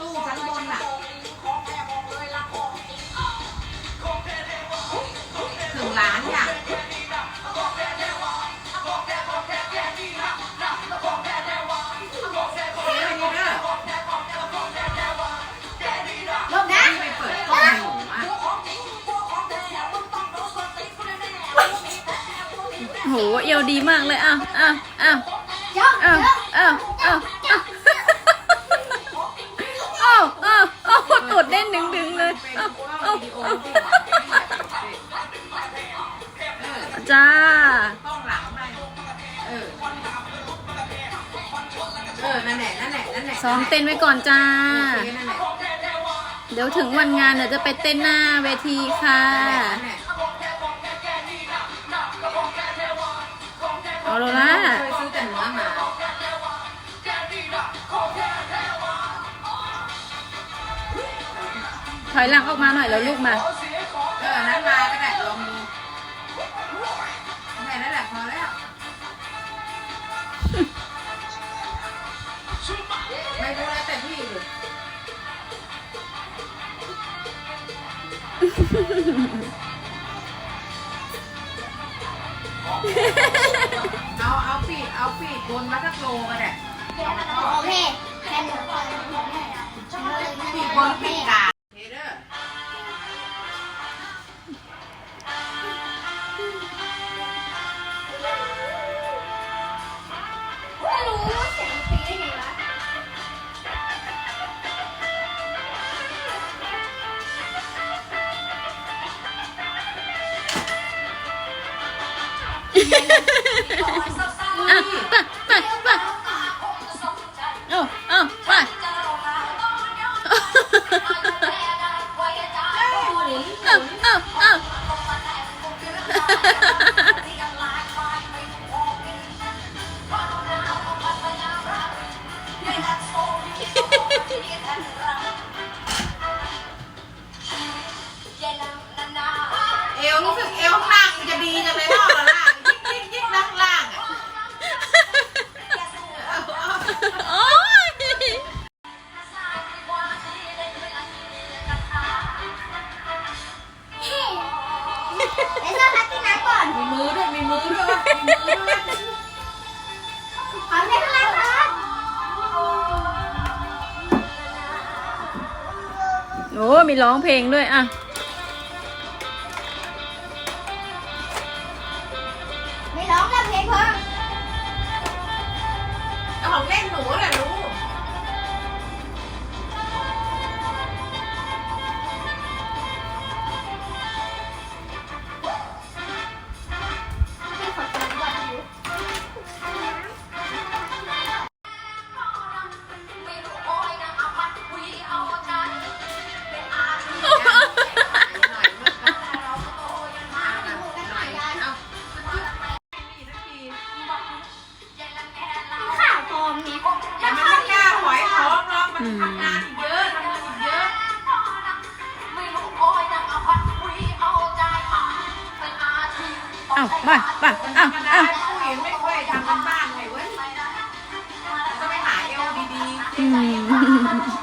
ตู้ชั้นบนอะถึงร้านอะเอ๊ะไปนี่เด้อลบนะพี่ไปเปิดกล้องหนูอะโหเอวดีมากเลยอะอะอะยกอ้าวยกอ้าวอ้า จ้ากล้องหลังไปเออ เออ นั่นแหละ นั่นแหละ นั่นแหละซ้อมเต้นไว้ก่อนจ้า โอเคนั่นแหละเดี๋ยวถึงวันงานเดี๋ยวจะไปเต้นหน้าเวทีค่ะ นั่นแหละเอาโลล่า เคยซื้อแต่เนื้อมาถอยหลังออกมาหน่อยแล้วลูกมา ไม่รู้แล้วแต่พี่เลยเอาเอาปีกเอาปีกบนมาสักโลก็ได้โอเคแค่หนูก่อนปีกบนปีกกลาง อะไป ด้วยวะมีมือด้วยวะขอเล่นข้างล่างครับโอ้มีร้องเพลงด้วยอะ ไม่ร้องแล้วเพลงเพิ่มเอาของเล่นหนูแหละ อาไปไปมันธรเอารมดาเอาผู้หญิงไม่ค่อยทำกันบ้านไงเว้ยต้องไปหาเอวดีๆอืม